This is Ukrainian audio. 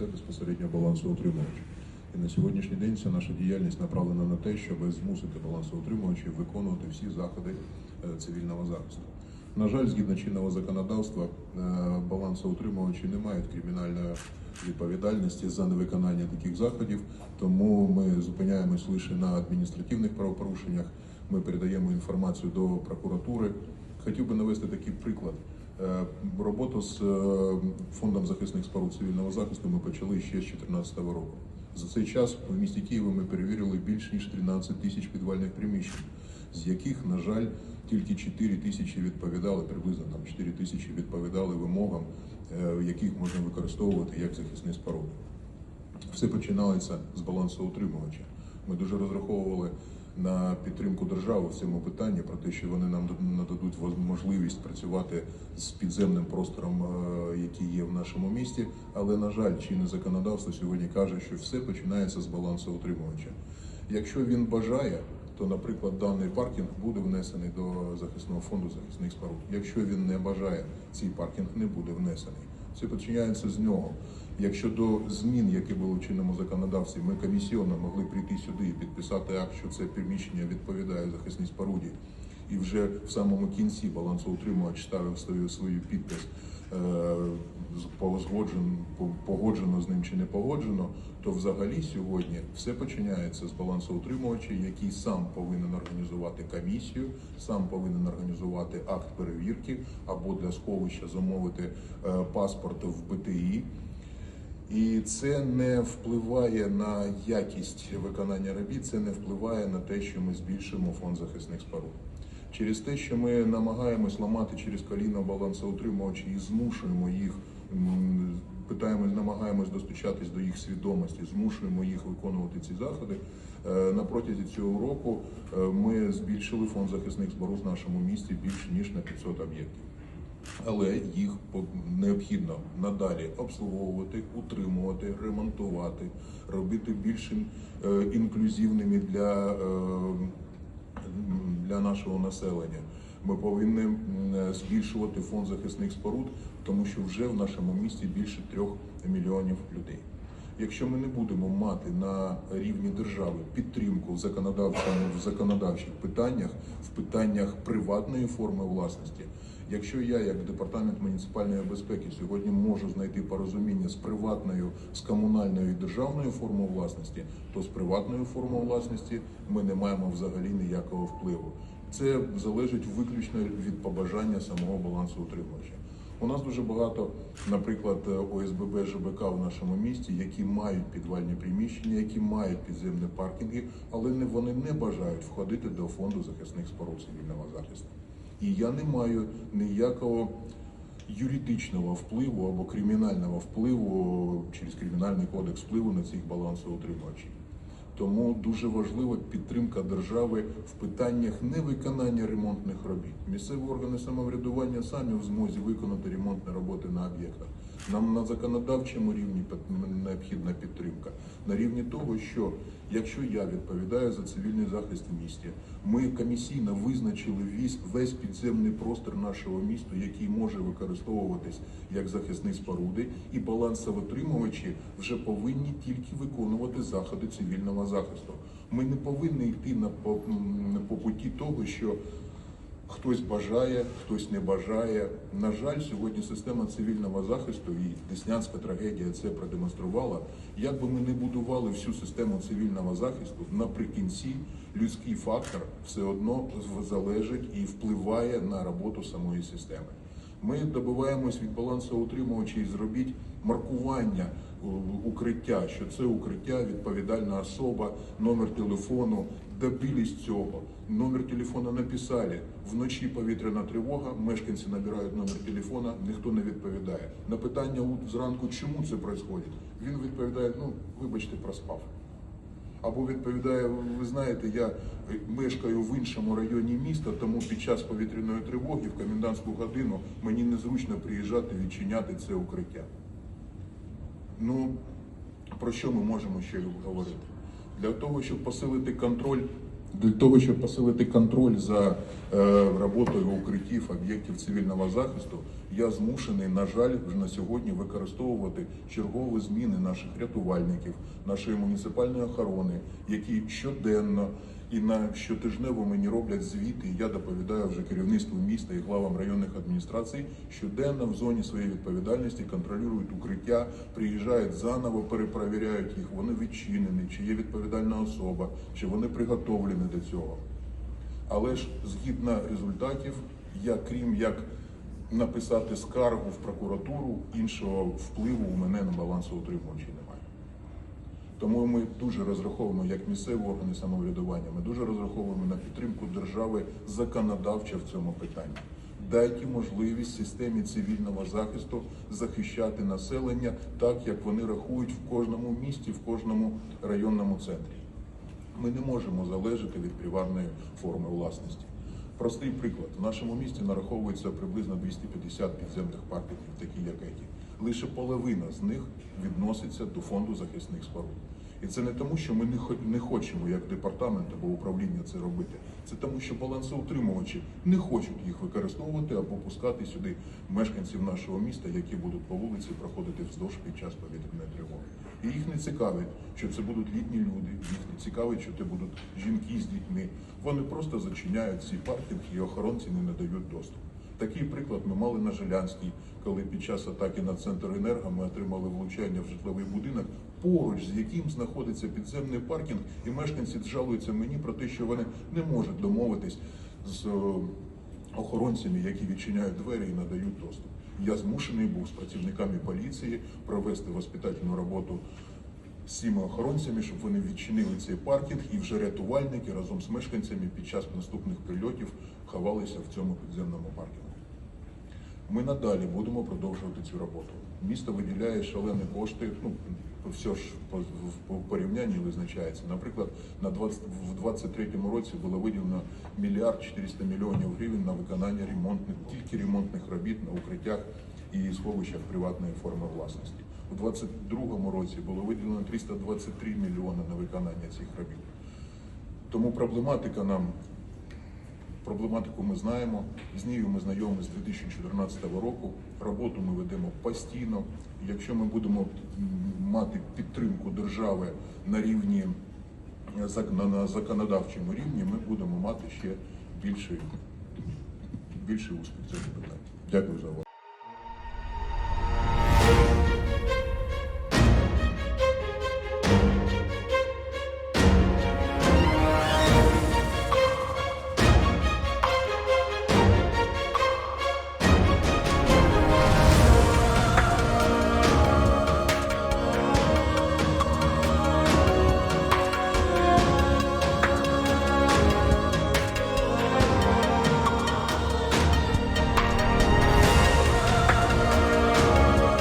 Безпосередньо балансоутримувач. І на сьогоднішній день вся наша діяльність направлена на те, щоб змусити балансоутримувачів виконувати всі заходи е, цивільного захисту. На жаль, згідно чинного законодавства, е, балансоутримувачі не мають кримінальної відповідальності за невиконання таких заходів, тому ми зупиняємось лише на адміністративних правопорушеннях. Ми передаємо інформацію до прокуратури. Хотів би навести такий приклад. Е, Роботу з е, фондом захисних споруд цивільного захисту ми почали ще з 2014 року. За цей час в місті Києва ми перевірили більш ніж 13 тисяч підвальних приміщень, з яких, на жаль, тільки 4 тисячі відповідали, приблизно там 4 тисячі відповідали вимогам, е, яких можна використовувати як захисні споруди. Все починається з балансоутримувача. Ми дуже розраховували на підтримку держави в цьому питанні про те, що вони нам нададуть можливість працювати з підземним простором, е, який є в нашому місті. Але на жаль, чинне законодавство сьогодні каже, що все починається з балансоутримувача. Якщо він бажає, то, наприклад, даний паркінг буде внесений до захисного фонду захисних споруд. Якщо він не бажає, цей паркінг не буде внесений. Це починається з нього. Якщо до змін, які були в чинному законодавстві, ми комісіонно могли прийти сюди і підписати акт, що це приміщення відповідає захисній споруді, і вже в самому кінці балансоутримувач ставив свою свою підпис е, погоджено з ним чи не погоджено, то взагалі сьогодні все починається з балансоутримувача, який сам повинен організувати комісію, сам повинен організувати акт перевірки або для сховища замовити е, паспорт в БТІ. І це не впливає на якість виконання робіт, це не впливає на те, що ми збільшимо фонд захисних споруд. Через те, що ми намагаємось ламати через коліно балансоутримувачі і змушуємо їх, питаємо, намагаємось достучатись до їх свідомості, змушуємо їх виконувати ці заходи. е, На протязі цього року е, ми збільшили фонд захисних споруд в нашому місті більше ніж на 500 об'єктів але їх необхідно надалі обслуговувати, утримувати, ремонтувати, робити більш е, інклюзивними для, е, для нашого населення. Ми повинні збільшувати фонд захисних споруд, тому що вже в нашому місті більше трьох мільйонів людей. Якщо ми не будемо мати на рівні держави підтримку в законодавчому в законодавчих питаннях, в питаннях приватної форми власності, якщо я, як департамент муніципальної безпеки, сьогодні можу знайти порозуміння з приватною, з комунальною і державною формою власності, то з приватною формою власності ми не маємо взагалі ніякого впливу. Це залежить виключно від побажання самого балансоутримувача. У нас дуже багато, наприклад, ОСББ ЖБК в нашому місті, які мають підвальні приміщення, які мають підземні паркінги, але не вони не бажають входити до фонду захисних споруд цивільного захисту. І я не маю ніякого юридичного впливу або кримінального впливу через кримінальний кодекс впливу на цих балансоутримувачів. Тому дуже важлива підтримка держави в питаннях невиконання ремонтних робіт. Місцеві органи самоврядування самі в змозі виконати ремонтні роботи на об'єктах. Нам на законодавчому рівні необхідна підтримка. На рівні того, що якщо я відповідаю за цивільний захист в місті, ми комісійно визначили весь, підземний простір нашого міста, який може використовуватись як захисні споруди, і балансоутримувачі вже повинні тільки виконувати заходи цивільного захисту. Ми не повинні йти на по, по путі того, що Хтось бажає, хтось не бажає. На жаль, сьогодні система цивільного захисту і Деснянська трагедія це продемонструвала. Як би ми не будували всю систему цивільного захисту, наприкінці людський фактор все одно залежить і впливає на роботу самої системи. Ми добиваємось від балансоутримувачів зробіть маркування укриття, що це укриття, відповідальна особа, номер телефону. Добились цього. Номер телефона написали. Вночі повітряна тривога, мешканці набирають номер телефона, ніхто не відповідає. На питання зранку, чому це відбувається, він відповідає, ну, вибачте, проспав. Або відповідає, ви знаєте, я е, мешкаю в іншому районі міста, тому під час повітряної тривоги в комендантську годину мені незручно приїжджати відчиняти це укриття. Ну, про що ми можемо ще говорити? Для того, щоб посилити контроль Для того, щоб посилити контроль за е, роботою укриттів об'єктів цивільного захисту, я змушений, на жаль, вже на сьогодні використовувати чергові зміни наших рятувальників, нашої муніципальної охорони, які щоденно і на щотижнево мені роблять звіти. Я доповідаю вже керівництву міста і главам районних адміністрацій. Щоденно в зоні своєї відповідальності контролюють укриття, приїжджають заново, перепровіряють їх. Вони відчинені, чи є відповідальна особа, чи вони приготовлені до цього. Але ж згідно результатів, я крім як написати скаргу в прокуратуру, іншого впливу у мене на балансоутримувачі немає. Тому ми дуже розраховуємо як місцеві органи самоврядування. Ми дуже розраховуємо на підтримку держави законодавча в цьому питанні. Дайте можливість системі цивільного захисту захищати населення так, як вони рахують в кожному місті, в кожному районному центрі. Ми не можемо залежати від приватної форми власності. Простий приклад: в нашому місті нараховується приблизно 250 підземних паркінгів, такі як еті. Лише половина з них відноситься до фонду захисних споруд. І це не тому, що ми не хочемо, як департамент або управління це робити. Це тому, що балансоутримувачі не хочуть їх використовувати або пускати сюди мешканців нашого міста, які будуть по вулиці проходити вздовж під час повітряної тривоги. І їх не цікавить, що це будуть літні люди, їх не цікавить, що це будуть жінки з дітьми. Вони просто зачиняють ці паркінг і охоронці не надають доступ. Такий приклад ми мали на Жилянській, коли під час атаки на центр енерго ми отримали влучання в житловий будинок, поруч з яким знаходиться підземний паркінг, і мешканці жалуються мені про те, що вони не можуть домовитись з е, охоронцями, які відчиняють двері і надають доступ. Я змушений був з працівниками поліції провести воспитательну роботу з цими охоронцями, щоб вони відчинили цей паркінг, і вже рятувальники разом з мешканцями під час наступних прильотів ховалися в цьому підземному паркінгу. Ми надалі будемо продовжувати цю роботу. Місто виділяє шалені кошти. Ну все ж по, порівнянні визначається. Наприклад, на 20, в 23-му році було виділено мільярд 400 мільйонів гривень на виконання ремонтних тільки ремонтних робіт на укриттях і сховищах приватної форми власності. У 22-му році було виділено 323 мільйони на виконання цих робіт. Тому проблематика нам Проблематику ми знаємо, з нею ми знайомі з 2014 року. Роботу ми ведемо постійно. Якщо ми будемо мати підтримку держави на рівні е, на, законодавчому рівні, ми будемо мати ще більший, більший успіх цьому питанні. Дякую за увагу.